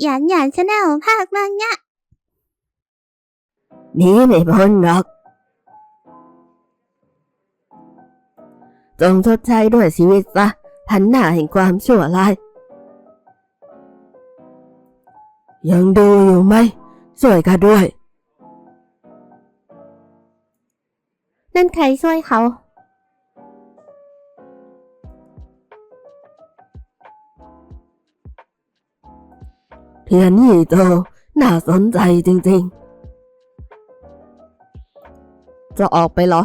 หยานหยานชาแนลภาคมังงะหนีไม่พ้นหรอก จงชดใช้ด้วยชีวิตซะพันหน้าแห่งความชั่วร้าย ยังดูอยู่ไหมช่วยกันด้วย นั่นใครช่วยเขา เทียนหยี่โตน่าสนใจจริงๆ จะออกไปเหรอ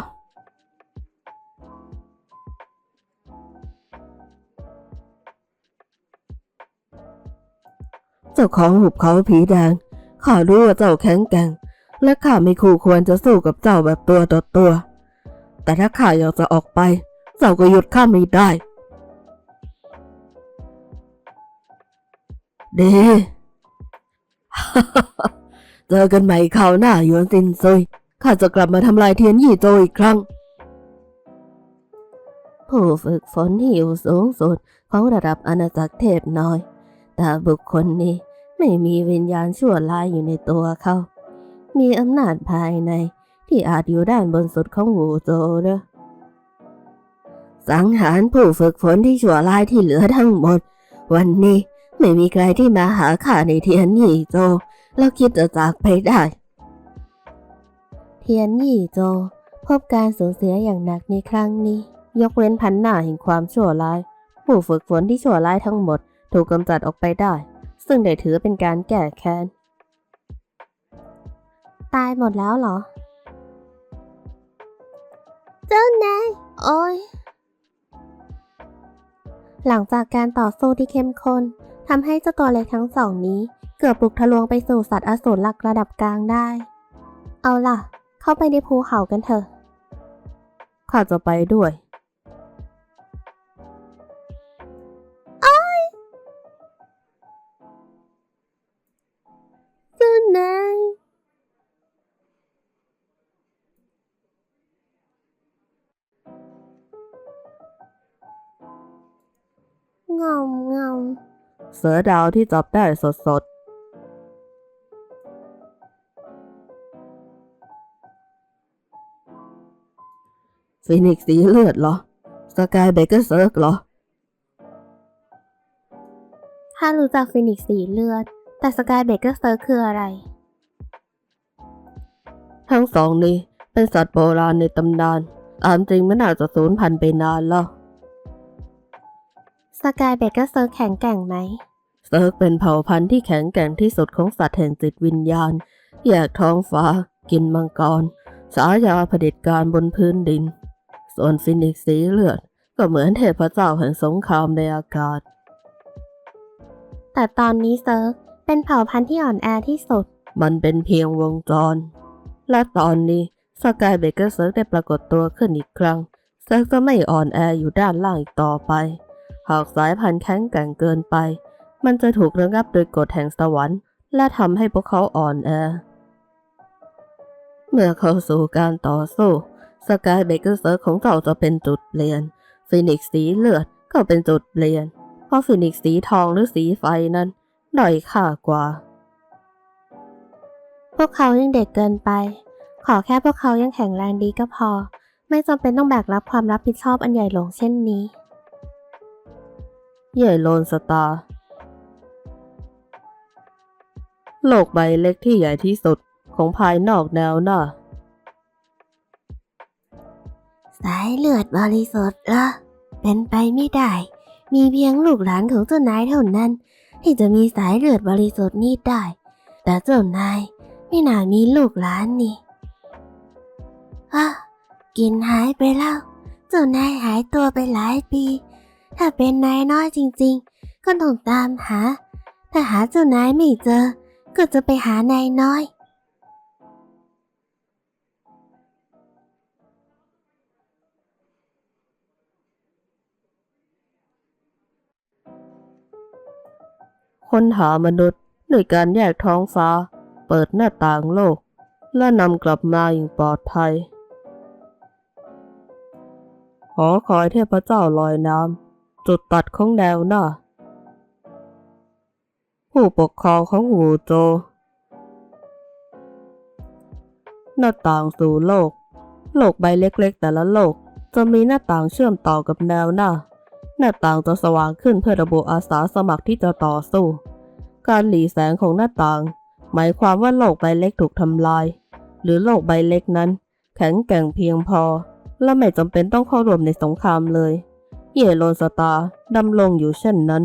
เจ้าของหุบเขาผีแดงข้ารู้ว่าเจ้าแข็งแกร่ง และข้าไม่คู่ควรจะสู้กับเจ้าแบบตัวต่อตัว แต่ถ้าข้าอยากจะออกไป เจ้าก็หยุดข้าไม่ได้ เด เจอกันใหม่คราวหน้าหยวนซินซุยข้าจะกลับมาทำลายเทียนหยี่โจอีกครั้ง ผู้ฝึกฝนที่อยู่สูงสุดของระดับอาณาจักรเทพน้อย แต่บุคคลนี้ไม่มีวิญญาณชั่วร้ายอยู่ในตัวเขา มีอำนาจภายในที่อาจอยู่ด้านบนสุดของหูโจเด้อสังหารผู้ฝึกฝนที่ชั่วร้ายที่เหลือทั้งหมด วันนี้ ไม่มีใครที่มาหาข้าในเทียนหยี่โจแล้วคิดจะจากไปได้ เทียนยี่โจพบการสูญเสียอย่างหนักในครั้งนี้ ยกเว้นพันหน้าแห่งความชั่วร้าย ผู้ฝึกฝนที่ชั่วร้ายทั้งหมดถูกกำจัดออกไปได้ ซึ่งได้ถือเป็นการแก้แค้น ตายหมดแล้วเหรอ เจ้านายโอ้ยหลังจากการต่อสู้ที่เข้มข้น ทำให้เจ้าตัวเล็กทั้งสองนี้ เกือบบุกทะลวงไปสู่สัตว์อสูรหลักระดับกลางได้ เอาล่ะ เข้าไปในภูเขากันเถอะ ข้าจะไปด้วยเจ้านายงอมงอม เสือดาวที่จับได้สดสดๆฟินิกซ์สีเลือดเหรอ สกายเบเกอร์เซิร์กเหรอ ถ้ารู้จักฟินิกซ์สีเลือด แต่สกายเบเกอร์เซิร์คืออะไร ทั้งสองนี้เป็นสัตว์โบราณในตำนาน ตามจริงมันอาจจะสูญพันธุ์ไปนานแล้ว สกายเบเกอร์เซิร์แข็งแกร่งไหม เซิร์กเป็นเผ่าพันธุ์ที่แข็งแกร่งที่สุดของสัตว์แห่งจิตวิญญาณ แยกท้องฟ้า กินมังกร สายาเผด็จการบนพื้นดิน ส่วนฟินิกซ์สีเลือด ก็เหมือนเทพเจ้าแห่งสงครามในอากาศ แต่ตอนนี้เซิร์กเป็นเผ่าพันธุ์ที่อ่อนแอที่สุด มันเป็นเพียงวงจร และตอนนี้สกายเบเกอร์เซิร์กได้ปรากฏตัวขึ้นอีกครั้งเซิร์กจะไม่อ่อนแออยู่ด้านล่างอีกต่อไป หากสายพันธุ์แข็งแกร่งเกินไป มันจะถูกระงับโดยกฎแห่งสวรรค์ และทำให้พวกเขาอ่อนแอ เมื่อเข้าสู่การต่อสู้ สกายเบเกอร์เซิร์ของเจ้าจะเป็นจุดเปลี่ยนฟินิกซ์สีเลือดก็เป็นจุดเปลี่ยน เพราะฟินิกซ์สีทองหรือสีไฟนั้นด้อยค่ากว่า พวกเขายังเด็กเกินไป ขอแค่พวกเขายังแข็งแรงดีก็พอ ไม่จำเป็นต้องแบกรับความรับผิดชอบอันใหญ่หลวงเช่นนี้ เย่โลนสตาร์ โลกใบเล็กที่ใหญ่ที่สุดของภายนอกแนวหน้า สายเลือดบริสุทธิ์ละเป็นไปไม่ได้ มีเพียงลูกหลานของเจ้านายเท่านั้น ที่จะมีสายเลือดบริสุทธิ์นี้ได้ แต่เจ้านายไม่น่ามีลูกหลานนี่อะกินหายไปแล้ว เจ้านายหายตัวไปหลายปี ถ้าเป็นนายน้อยจริงๆ ก็ต้องตามหา ถ้าหาเจ้านายไม่เจอ ก็จะไปหานายน้อย ค้นหามนุษย์ด้วยการแยกท้องฟ้า เปิดหน้าต่างโลก และนำกลับมาอย่างปลอดภัยหอคอยเทพเจ้าลอยน้ำ จุดตัดของแนวหน้า ผู้ปกครองของหูโจ หน้าต่างสู่โลก โลกใบเล็กๆ แต่ละโลก จะมีหน้าต่างเชื่อมต่อกับแนวหน้า หน้าต่างจะสว่างขึ้นเพื่อระบุอาสาสมัครที่จะต่อสู้ การหลีแสงของหน้าต่าง หมายความว่าโลกใบเล็กถูกทำลาย หรือโลกใบเล็กนั้น แข็งแกร่งเพียงพอ และไม่จำเป็นต้องเข้าร่วมในสงครามเลย เยโลนสตาร์ดำลงอยู่เช่นนั้น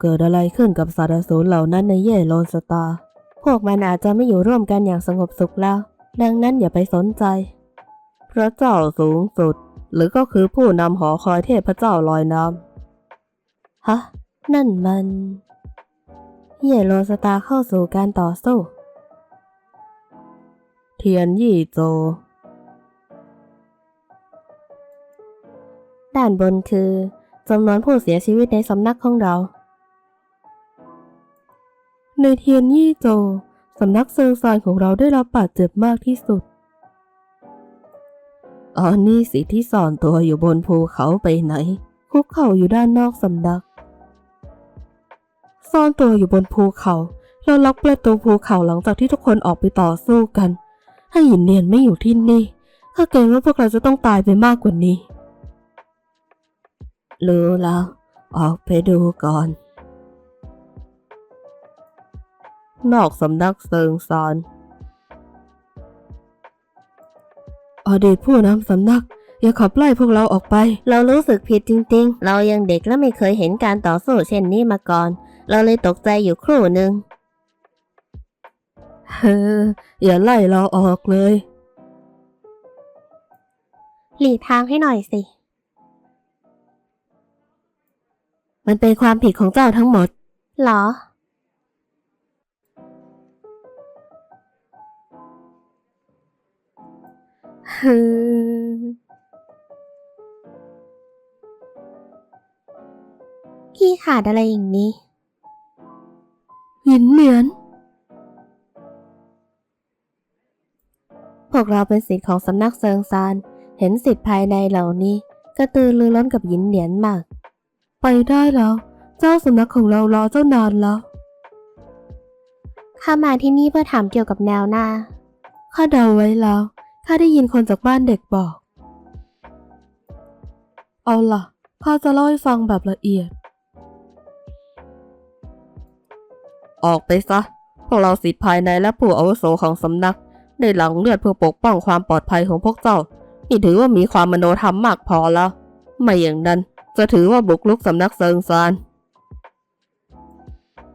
เกิดอะไรขึ้นกับสัตว์อสูรเหล่านั้นในเยโลนสตาร์พวกมันอาจจะไม่อยู่ร่วมกันอย่างสงบสุขแล้ว ดังนั้นอย่าไปสนใจ พระเจ้าสูงสุด หรือก็คือผู้นำหอคอยเทพเจ้าลอยน้ำฮะ นั่นมัน เยโลสตาเข้าสู่การต่อสู้ เทียนยี่โจานบนคือจำนวนผู้เสียชีวิตในสำนักของเรา ในเทียนยี่โจสำนักเซิงซานของเราได้รับบาดเจ็บมากที่สุดอ๋อนี่สิที่ซ่อนตัวอยู่บนภูเขาไปไหน คุกเข่าอยู่ด้านนอกสำนัก ซ่อนตัวอยู่บนภูเขาแล้วล็อกประตูภูเขาหลังจากที่ทุกคนออกไปต่อสู้กันให้หยินเนียนไม่อยู่ที่นี่ข้าเกรงว่าพวกเราจะต้องตายไปมากกว่านี้ รู้แล้ว ออกไปดูก่อน นอกสำนักเซิงซานอดีตผู้นำสำนักอย่าขับไล่พวกเราออกไป เรารู้สึกผิดจริงๆ เรายังเด็กและไม่เคยเห็นการต่อสู้เช่นนี้มาก่อน เราเลยตกใจอยู่ครู่หนึ่งเฮ้ออย่าไล่เราออกเลย หลีกทางให้หน่อยสิ มันเป็นความผิดของเจ้าทั้งหมด เหรอฮือพี่ขาดอะไรอย่างนี้หินเหนียน พวกเราเป็นสิทธิ์ของสำนักเซิงซาน เห็นสิทธิ์ภายในเหล่านี้ กระตือรือร้นกับหยินเหนียนมาก ไปได้แล้ว เจ้าสำนักของเรารอเจ้านานแล้ว ข้ามาที่นี่เพื่อถามเกี่ยวกับแนวหน้า ข้าเดาไว้แล้ว ข้าได้ยินคนจากบ้านเด็กบอก เอาล่ะข้าจะเล่าให้ฟังแบบละเอียด ออกไปซะ พวกเราสิทธิ์ภายในและผู้อาวุโสของสำนัก ได้หลังเลือดเพื่อปกป้องความปลอดภัยของพวกเจ้า นี่ถือว่ามีความมโนธรรมมากพอแล้ว ไม่อย่างนั้น จะถือว่าบุกรุกสำนักเซิงซาน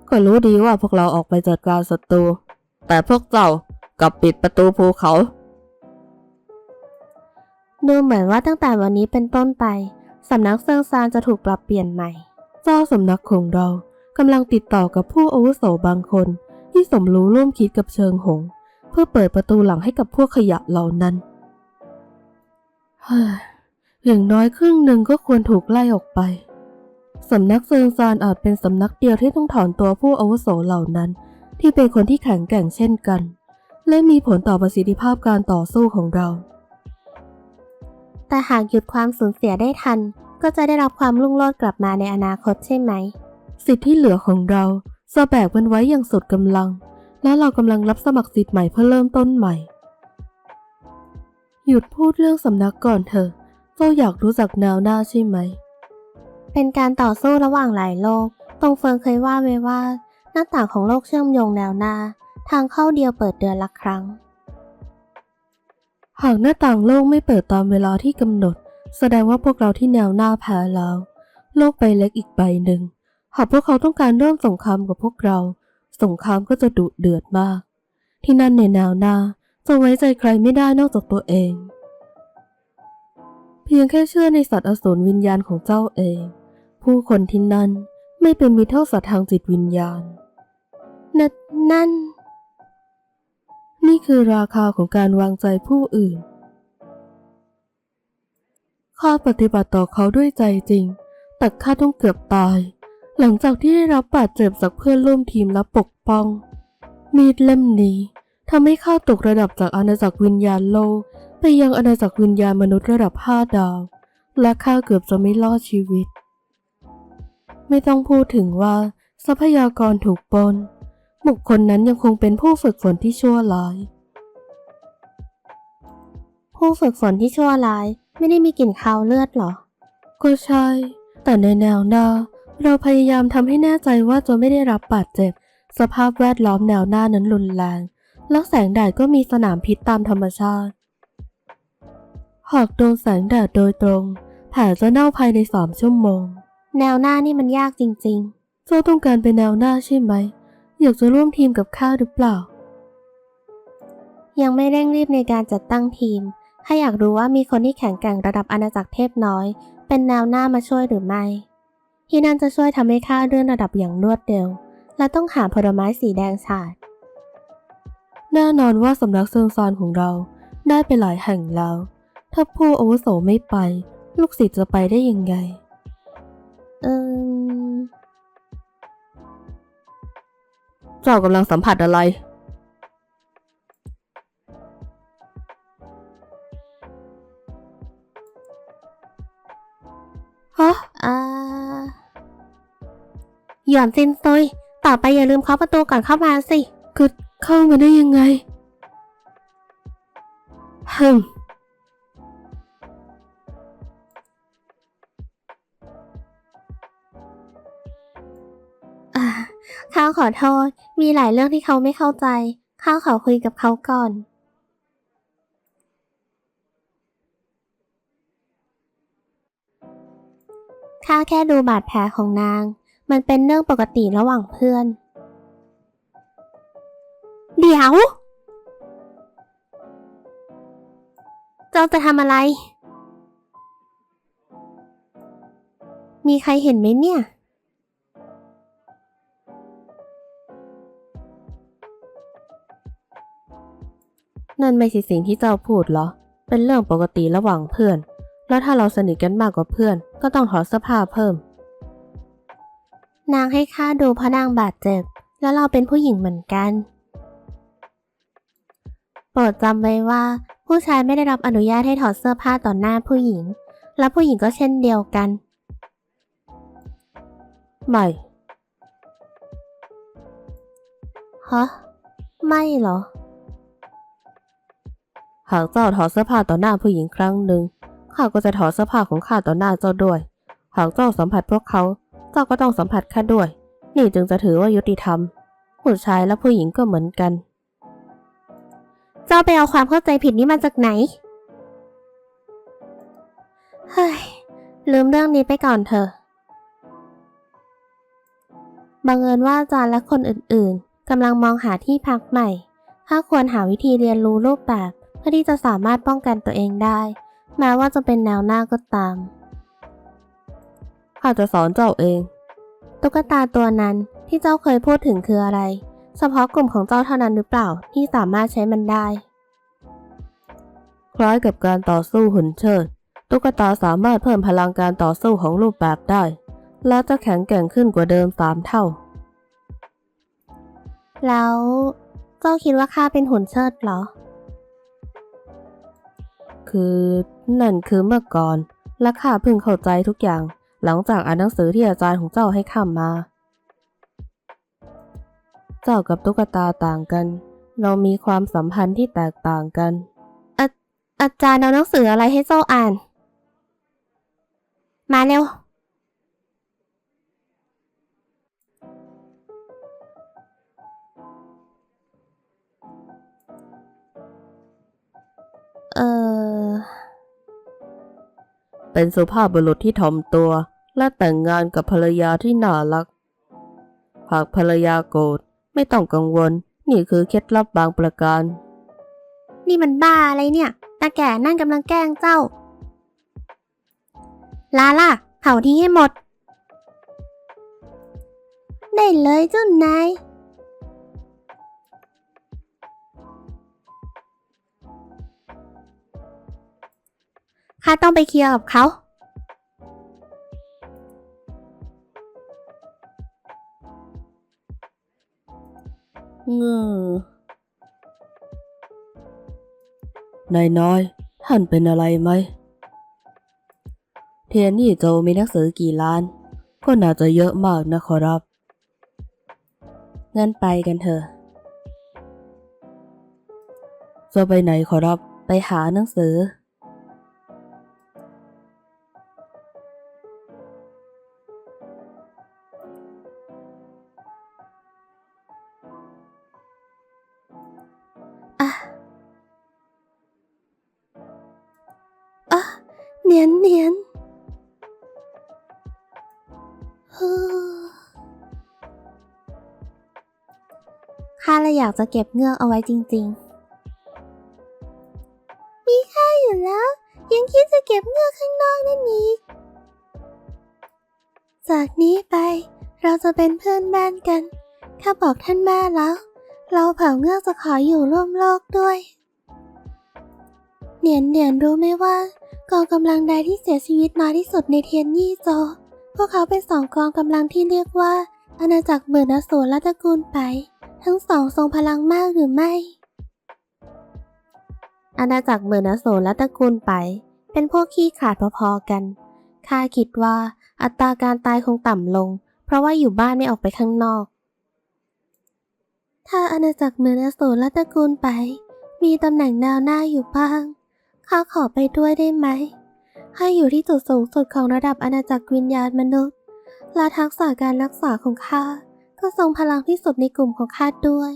ก็รู้ดีว่าพวกเราออกไปจัดการศัตรู แต่พวกเจ้ากลับปิดประตูภูเขา ดูเหมือนว่าตั้งแต่วันนี้เป็นต้นไป สำนักเซิงซานจะถูกปรับเปลี่ยนใหม่ เจ้าสำนักของเรากำลังติดต่อกับผู้อาวุโสบางคน ที่สมรู้ร่วมคิดกับเชิงหง เพื่อเปิดประตูหลังให้กับพวกขยะเหล่านั้นเฮ้ย อย่างน้อยครึ่งหนึ่งก็ควรถูกไล่ออกไป สำนักเซิงซานอาจเป็นสำนักเดียวที่ต้องถอนตัวผู้อาวุโสเหล่านั้น ที่เป็นคนที่แข็งแกร่งเช่นกัน และมีผลต่อประสิทธิภาพการต่อสู้ของเรา แต่หากหยุดความสูญเสียได้ทัน ก็จะได้รับความรุ่งโรจน์กลับมาในอนาคตใช่ไหม สิทธิ์ที่เหลือของเราจะแบกมันไว้อย่างสุดกำลัง และเรากำลังรับสมัครสิทธิ์ใหม่เพื่อเริ่มต้นใหม่ หยุดพูดเรื่องสำนักก่อนเถอะ เจ้าอยากรู้จักแนวหน้าใช่ไหม เป็นการต่อสู้ระหว่างหลายโลก ตรงเฟิงเคยว่าไว้ว่า หน้าต่างของโลกเชื่อมโยงแนวหน้า ทางเข้าเดียวเปิดเดือนละครั้ง หากหน้าต่างโลกไม่เปิดตามเวลาที่กำหนด แสดงว่าพวกเราที่แนวหน้าแพ้แล้ว โลกใบเล็กอีกใบหนึ่ง หากพวกเขาต้องการเริ่มสงครามกับพวกเรา สงครามก็จะดุเดือดมาก ที่นั่นในแนวหน้าจะไว้ใจใครไม่ได้นอกจากตัวเองเพียงแค่เชื่อในสัตว์อสูรวิญญาณของเจ้าเอง ผู้คนที่นั่นไม่เป็นมิตรเท่าสัตว์ทางจิตวิญญาณนนั่น นี่คือราคาของการวางใจผู้อื่น ข้าปฏิบัติต่อเขาด้วยใจจริง แต่ข้าต้องเกือบตาย หลังจากที่ได้รับบาดเจ็บจากเพื่อนร่วมทีมและปกป้อง มีดเล่มนี้ทำให้ข้าตกระดับจากอาณาจักรวิญญาณโลก ไปยังอาณาจักรวิญญาณมนุษย์ระดับห้าดาว และข้าเกือบจะไม่รอดชีวิต ไม่ต้องพูดถึงว่าทรัพยากรถูกปนบุคคลนั้นยังคงเป็นผู้ฝึกฝนที่ชั่วร้าย ผู้ฝึกฝนที่ชั่วร้ายไม่ได้มีกลิ่นคาวเลือดหรอ ก็ใช่ แต่ในแนวหน้า เราพยายามทำให้แน่ใจว่าจะไม่ได้รับบาดเจ็บ สภาพแวดล้อมแนวหน้านั้นรุนแรง แล้วแสงแดดก็มีสนามพิษตามธรรมชาติ หากโดนแสงแดดโดยตรง แผลจะเน่าภายในสามชั่วโมง แนวหน้านี่มันยากจริงเจ้าต้องการเป็นแนวหน้าใช่ไหม อยากจะร่วมทีมกับข้าหรือเปล่าๆยังไม่เร่งรีบในการจัดตั้งทีม ถ้าอยากรู้ว่ามีคนที่แข็งแกร่งระดับอาณาจักรเทพน้อย เป็นแนวหน้ามาช่วยหรือไม่ ที่นั่นจะช่วยทำให้ข้าเลื่อนระดับอย่างรวดเร็ว และต้องหาผลไม้สีแดงฉาด แน่นอนว่าสำนักเซิงซานของเราได้ไปหลายแห่งแล้ว ถ้าผู้อาวุโสไม่ไป ลูกศิษย์จะไปได้ยังไง เออเจ้ากำลังสัมผัสอะไร ฮะอ่าหย่อนซินซุย ต่อไปอย่าลืมเคาะประตูก่อนเข้ามาสิก็เข้ามาได้ยังไงฮึม ข้าขอโทษ มีหลายเรื่องที่เขาไม่เข้าใจ ข้าขอคุยกับเขาก่อน ข้าแค่ดูบาดแผลของนาง มันเป็นเรื่องปกติระหว่างเพื่อน เดี๋ยว เจ้าจะทำอะไร มีใครเห็นไหมเนี่ย นั่นไม่ใช่สิ่งที่เจ้าพูดเหรอ เป็นเรื่องปกติระหว่างเพื่อน แล้วถ้าเราสนิทกันมากกว่าเพื่อน ก็ต้องถอดเสื้อผ้าเพิ่ม นางให้ข้าดูเพราะนางบาดเจ็บ แล้วเราเป็นผู้หญิงเหมือนกัน โปรดจำไว้ว่า ผู้ชายไม่ได้รับอนุญาตให้ถอดเสื้อผ้าต่อหน้าผู้หญิง และผู้หญิงก็เช่นเดียวกัน ไม่ฮะไม่เหรอ หากเจ้าถอดเสื้อผ้าต่อหน้าผู้หญิงครั้งหนึ่งข้าก็จะถอดเสื้อผ้าของข้าต่อหน้าเจ้าด้วย หากเจ้าสัมผัสพวกเขา เจ้าก็ต้องสัมผัสข้าด้วย นี่จึงจะถือว่ายุติธรรม ผู้ชายและผู้หญิงก็เหมือนกัน เจ้าไปเอาความเข้าใจผิดนี้มาจากไหน เฮ้ย ลืมเรื่องนี้ไปก่อนเถอะ บังเอิญว่าอาจารย์และคนอื่นๆกำลังมองหาที่พักใหม่ ถ้าควรหาวิธีเรียนรู้รูปแบบ เพื่อที่จะสามารถป้องกันตัวเองได้ แม้ว่าจะเป็นแนวหน้าก็ตาม ข้าจะสอนเจ้าเอง ตุ๊กตาตัวนั้นที่เจ้าเคยพูดถึงคืออะไร เฉพาะกลุ่มของเจ้าเท่านั้นหรือเปล่าที่สามารถใช้มันได้ คล้ายกับการต่อสู้หุ่นเชิด ตุ๊กตาสามารถเพิ่มพลังการต่อสู้ของรูปแบบได้ และจะแข็งแกร่งขึ้นกว่าเดิมสามเท่า แล้ว เจ้าคิดว่าข้าเป็นหุ่นเชิดเหรอ คือนั่นคือเมื่อก่อน และข้าเพิ่งเข้าใจทุกอย่าง หลังจากอ่านหนังสือที่อาจารย์ของเจ้าให้ข้ามา เจ้ากับตุ๊กตาต่างกัน เรามีความสัมพันธ์ที่แตกต่างกันอาจารย์เอาหนังสืออะไรให้เจ้าอ่าน มาเร็ว เออ เป็นสุภาพบุรุษที่ถ่อมตัว และแต่งงานกับภรรยาที่น่ารัก หากภรรยาโกรธไม่ต้องกังวล นี่คือเคล็ดลับบางประการ นี่มันบ้าอะไรเนี่ย ตาแก่นั่นกำลังแกล้งเจ้า ลาล่ะเผาทิ้งให้หมด ได้เลยเจ้านาย ข้าต้องไปเคลียร์กับเขา เงอนายน้อย ท่านเป็นอะไรไหม เทียนนี่โจมีหนังสือกี่ล้าน ก็น่าจะเยอะมากนะขอรับงั้นไปกันเถอะจะไปไหนขอรับ ไปหาหนังสือากจะเก็บเงือกเอาไว้จริงๆ มีค่าอยู่แล้ว ยังคิดจะเก็บเงือกข้างนอกนั่นอีก จากนี้ไปเราจะเป็นเพื่อนบ้านกันข้าบอกท่านแม่แล้ว เราเผ่าเงือกจะขออยู่ร่วมโลกด้วย เหนียนเหนียนรู้ไหมว่ากองกำลังใดที่เสียชีวิตน้อยที่สุดในเทียนยี่โจ พวกเขาเป็นสองกองกำลังที่เรียกว่าอาณาจักรเบิร์นอสูรและตระกูลไป ทั้งสองทรงพลังมากหรือไม่ อาณาจักรเบิร์นอสูรและตระกูลไป เป็นพวกขี้ขาดพอๆกัน ข้าคิดว่าอัตราการตายคงต่ำลง เพราะว่าอยู่บ้านไม่ออกไปข้างนอก ถ้าอาณาจักรเมืองอสูรและตระกูลไป มีตำแหน่งแนวหน้าอยู่บ้าง ข้าขอไปด้วยได้ไหม ให้อยู่ที่จุดสูงสุดของระดับอาณาจักรวิญญาณมนุษย์ และทักษะการรักษาของข้า ก็ทรงพลังที่สุดในกลุ่มของข้าด้วย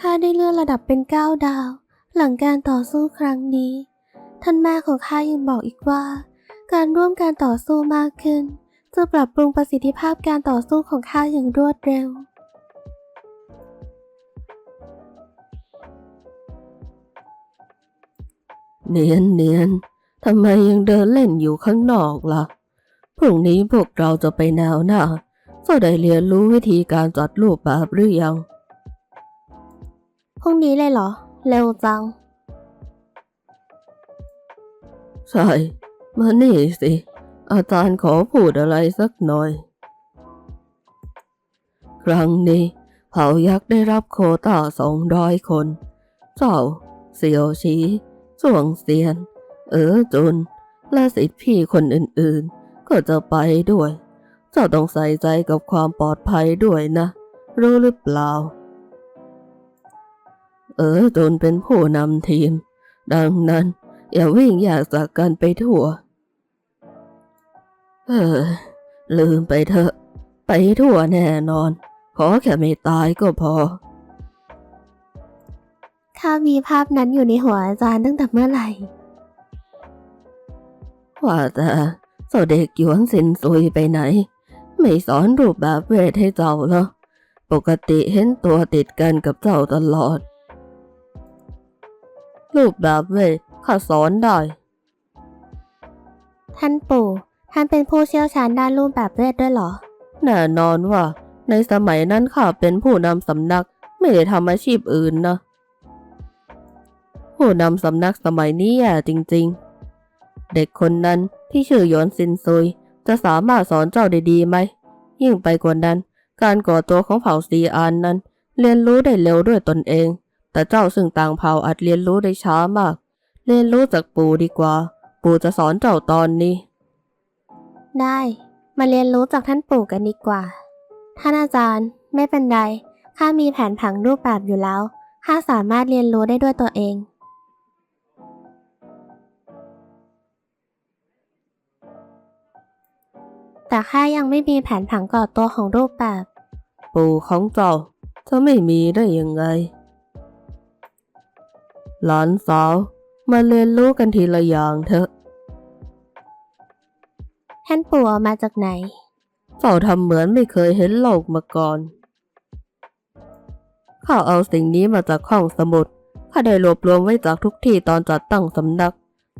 ข้าได้เลื่อนระดับเป็นเก้าดาว หลังการต่อสู้ครั้งนี้ ท่านแม่ของข้ายังบอกอีกว่า การร่วมการต่อสู้มากขึ้น จะปรับปรุงประสิทธิภาพการต่อสู้ของข้าอย่างรวดเร็วเนียนเนียนทำไมยังเดินเล่นอยู่ข้างนอกล่ะ พรุ่งนี้พวกเราจะไปแนวหน้า จะได้เรียนรู้วิธีการจัดรูปแบบหรือยัง พรุ่งนี้เลยเหรอ เร็วจัง ใช่ มานี่สิ อาจารย์ขอพูดอะไรสักหน่อย ครั้งนี้เผ่ายักษ์ได้รับโควต้าสองร้อยคน เจ้า เสี่ยวชีส่วงเซียน เอ๋อจุน และสิทธิพี่คนอื่นๆ ก็จะไปด้วยเจ้าต้องใส่ใจกับความปลอดภัยด้วยนะ รู้หรือเปล่า เอ๋อจุนเป็นผู้นำทีม ดังนั้น อย่าวิ่งอยากจากกันไปทั่ว เออ ลืมไปเถอะ ไปทั่วแน่นอน ขอแค่ไม่ตายก็พอข้ามีภาพนั้นอยู่ในหัวอาจารย์ตั้งแต่เมื่อไหร่ ว่าแต่เจ้าเด็กหยวนสินซุยไปไหน ไม่สอนรูปแบบเวทให้เจ้าเหรอปกติเห็นตัวติดกันกับเจ้าตลอด รูปแบบเวทข้าสอนได้ ท่านปู่ท่านเป็นผู้เชี่ยวชาญด้านรูปแบบเวทด้วยเหรอ แน่นอนว่า ในสมัยนั้นข้าเป็นผู้นำสำนักไม่ได้ทำอาชีพอื่นนะ ผู้นำสำนักสมัยนี้แย่จริง ๆ เด็กคนนั้นที่ชื่อหยวนซินซุย จะสามารถสอนเจ้าได้ดีไหม ยิ่งไปกว่านั้น การก่อตัวของเผ่าซีอานนั้น เรียนรู้ได้เร็วด้วยตนเอง แต่เจ้าซึ่งต่างเผ่าอาจเรียนรู้ได้ช้ามาก เรียนรู้จากปู่ดีกว่า ปู่จะสอนเจ้าตอนนี้ ได้มาเรียนรู้จากท่านปู่กันดีกว่า ท่านอาจารย์ไม่เป็นไรข้ามีแผนผังรูปแบบอยู่แล้วข้าสามารถเรียนรู้ได้ด้วยตัวเอง แต่ข้ายังไม่มีแผนผังก่อตัวของรูปแบบ ปู่ของเจ้าจะไม่มีได้ยังไง หลานสาว มาเรียนรู้กันทีละอย่างเถอะ ท่านปู่เอามาจากไหน เจ้าทำเหมือนไม่เคยเห็นโลกมาก่อนข้าเอาสิ่งนี้มาจากห้องสมุดข้าได้รวบรวมไว้จากทุกที่ตอนจัดตั้งสำนัก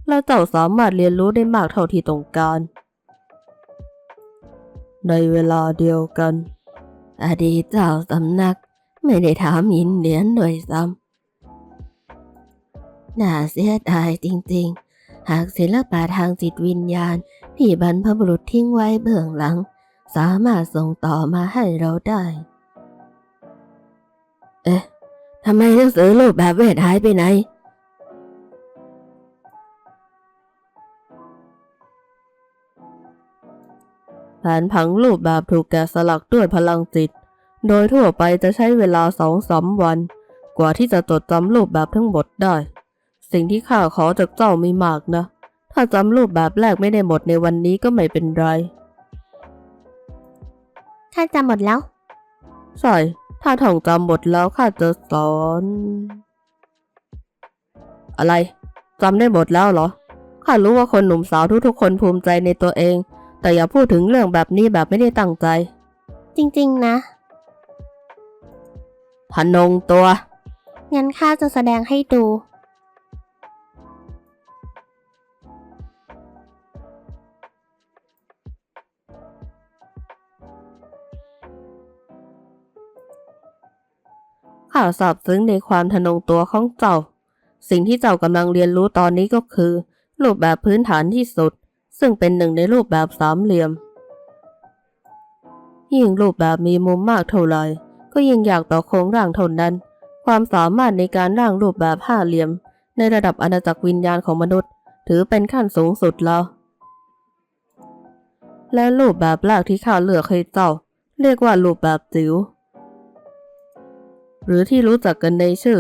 และเจ้าสามารถเรียนรู้ได้มากเท่าที่ต้องการ ในเวลาเดียวกัน อดีตเจ้าสำนักไม่ได้ถามยินเหรียญด้วยซ้ำน่าเสียดายจริงๆ หากศิลปะทางจิตวิญญาณที่บรรพบุรุษทิ้งไว้เบื้องหลัง สามารถส่งต่อมาให้เราได้ เอ๊ะทำไมหนังสือรูปแบบเวทหายไปไหน นผังรูปแบบถูกแกะสลักด้วยพลังจิต โดยทั่วไปจะใช้เวลาสองสามวัน กว่าที่จะจดจำรูปแบบทั้งหมดได้ สิ่งที่ข้าขอจากเจ้าไม่มากนะ ถ้าจำรูปแบบแรกไม่ได้หมดในวันนี้ก็ไม่เป็นไร ข้าจำหมดแล้ว ใช่ ถ้าท่องจำหมดแล้วข้าจะสอน อะไรจำได้หมดแล้วเหรอข้ารู้ว่าคนหนุ่มสาวทุกๆคนภูมิใจในตัวเอง แต่อย่าพูดถึงเรื่องแบบนี้แบบไม่ได้ตั้งใจ จริงๆนะ พนงตัว งั้นข้าจะแสดงให้ดู ข้าซาบซึ้งในความทะนงตัวของเจ้า สิ่งที่เจ้ากำลังเรียนรู้ตอนนี้ก็คือ รูปแบบพื้นฐานที่สุด ซึ่งเป็นหนึ่งในรูปแบบสามเหลี่ยม ยิ่งรูปแบบมีมุมมากเท่าไหร่ก็ยิ่งอยากต่อโครงร่างเท่านั้น ความสามารถในการร่างรูปแบบห้าเหลี่ยม ในระดับอาณาจักรวิญญาณของมนุษย์ ถือเป็นขั้นสูงสุดแล้ว และรูปแบบแรกที่ข้าเลือกให้เจ้า เรียกว่ารูปแบบจิ๋วหรือที่รู้จักกันในชื่อ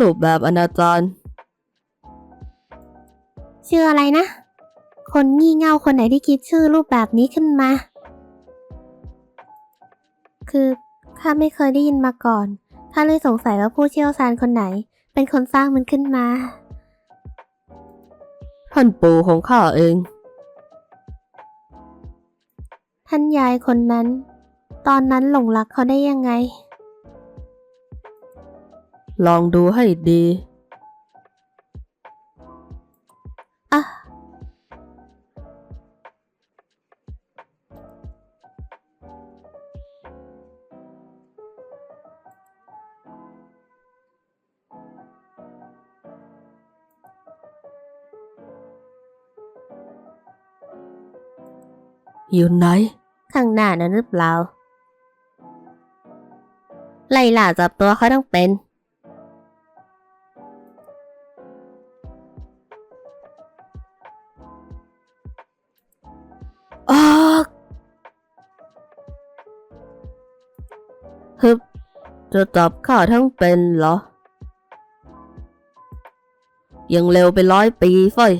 รูปแบบอนาจารชื่ออะไรนะ คนงี่เง่าคนไหนที่คิดชื่อรูปแบบนี้ขึ้นมา คือข้าไม่เคยได้ยินมาก่อน ข้าเลยสงสัยว่าผู้เชี่ยวชาญคนไหน เป็นคนสร้างมันขึ้นมา ท่านปู่ของข้าเอง ท่านยายคนนั้น ตอนนั้นหลงรักเขาได้ยังไง ลองดูให้ดี อยู่ไหน ข้างหน้านั้นหรือเปล่า ไล่ล่าจับตัวเขาต้องเป็น ออกฮึบจะจับข้าทั้งเป็นเหรอ ยังเร็วไปร้อยปีเฟ้ย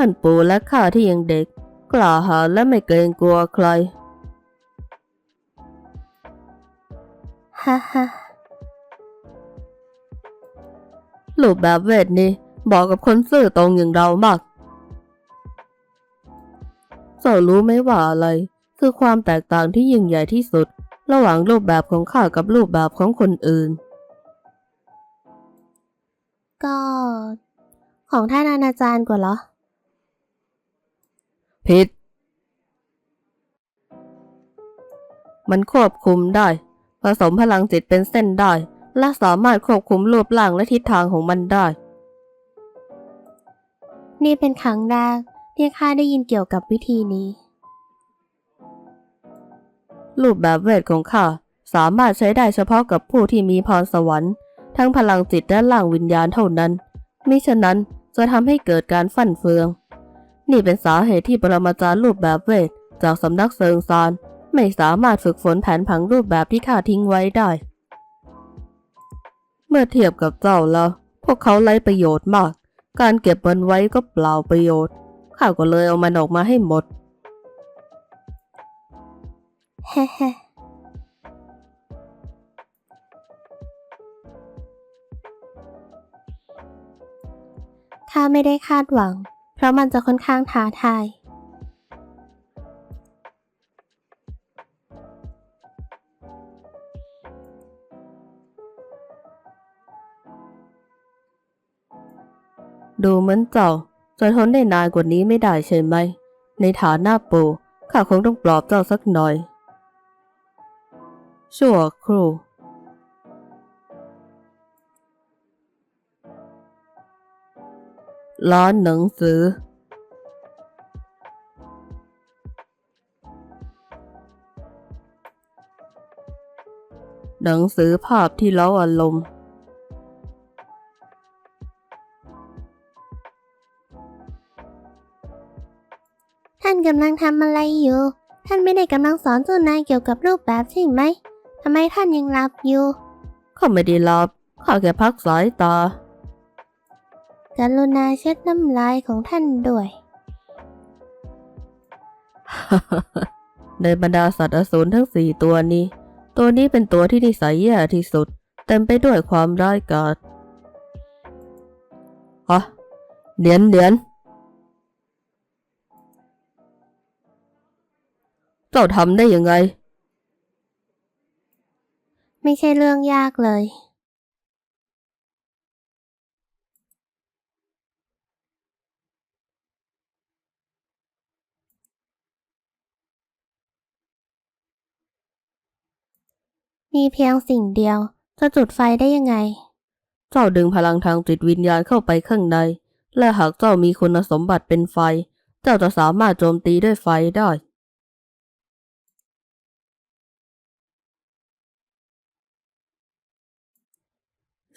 ท่านปู่และข้าที่ยังเด็ก กล้าหาญและไม่เกรงกลัวใคร ฮ่าฮ่ารูปแบบเวทนี้บอกกับคนซื่อตรงอย่างเรามากเจ้ารู้ไหมว่าอะไร คือความแตกต่างที่ยิ่งใหญ่ที่สุด ระหว่างรูปแบบของข้ากับรูปแบบของคนอื่น ก็ ของท่านอาจารย์กว่าเหรอ ผิด มันควบคุมได้ ผสมพลังจิตเป็นเส้นได้ และสามารถควบคุมรูปร่างและทิศทางของมันได้ นี่เป็นครั้งแรกที่ข้าได้ยินเกี่ยวกับวิธีนี้ รูปแบบเวทของข้าสามารถใช้ได้เฉพาะกับผู้ที่มีพรสวรรค์ ทั้งพลังจิตและร่างวิญญาณเท่านั้นมิฉะนั้นจะทำให้เกิดการฟั่นเฟือง นี่เป็นสาเหตุที่ปรมาจารย์รูปแบบเวท จากสำนักเซิงซานไม่สามารถฝึกฝนแผนผังรูปแบบที่ข้าทิ้งไว้ได้ เมื่อเทียบกับเจ้าแล้ว พวกเขาไร้ประโยชน์มาก การเก็บมันไว้ก็เปล่าประโยชน์ ข้าก็เลยเอามันออกมาให้หมดเฮ้เฮ้ข้าไม่ได้คาดหวัง เพราะมันจะค่อนข้างท้าทาย ดูเหมือนเจ้าจะทนได้นานกว่านี้ไม่ได้ใช่ไหม ในฐานะปู่ข้าคงต้องปลอบเจ้าสักหน่อย ชั่วครู่ ร้านหนังสือ หนังสือภาพที่เล้าอารมณ์ ท่านกำลังทำอะไรอยู่ ท่านไม่ได้กำลังสอนเจ้านายเกี่ยวกับรูปแบบใช่ไหม ทำไมท่านยังหลับอยู่ ข้าไม่ได้หลับ ข้าแค่พักสายตา กรุณาเช็ดน้ำลายของท่านด้วย ในบรรดาสัตว์อสูรทั้งสี่ตัวนี้ ตัวนี้เป็นตัวที่นิสัยแย่ที่สุด เต็มไปด้วยความร้ายกาจฮะเดียนเดียนเจ้าทำได้ยังไง ไม่ใช่เรื่องยากเลย มีเพียงสิ่งเดียว จะจุดไฟได้ยังไง เจ้าดึงพลังทางจิตวิญญาณเข้าไปข้างใน และหากเจ้ามีคุณสมบัติเป็นไฟ เจ้าจะสามารถโจมตีด้วยไฟได้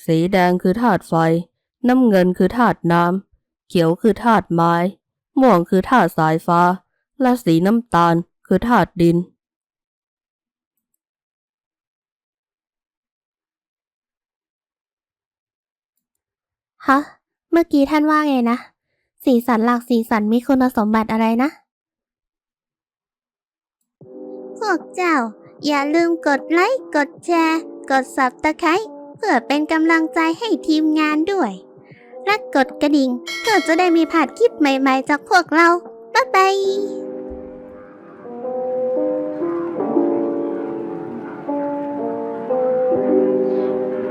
สีแดงคือธาตุไฟ น้ำเงินคือธาตุน้ำ เขียวคือธาตุไม้ ม่วงคือธาตุสายฟ้า และสีน้ำตาลคือธาตุดิน ฮะ เมื่อกี้ท่านว่าไงนะ สีสันหลักสีสันมีคุณสมบัติอะไรนะ พวกเจ้า อย่าลืมกดไลค์ กดแชร์ กด Subscribe เพื่อเป็นกำลังใจให้ทีมงานด้วย และกดกระดิ่งเพื่อจะได้มีผ่านคลิปใหม่ๆจากพวกเรา บ๊ายบาย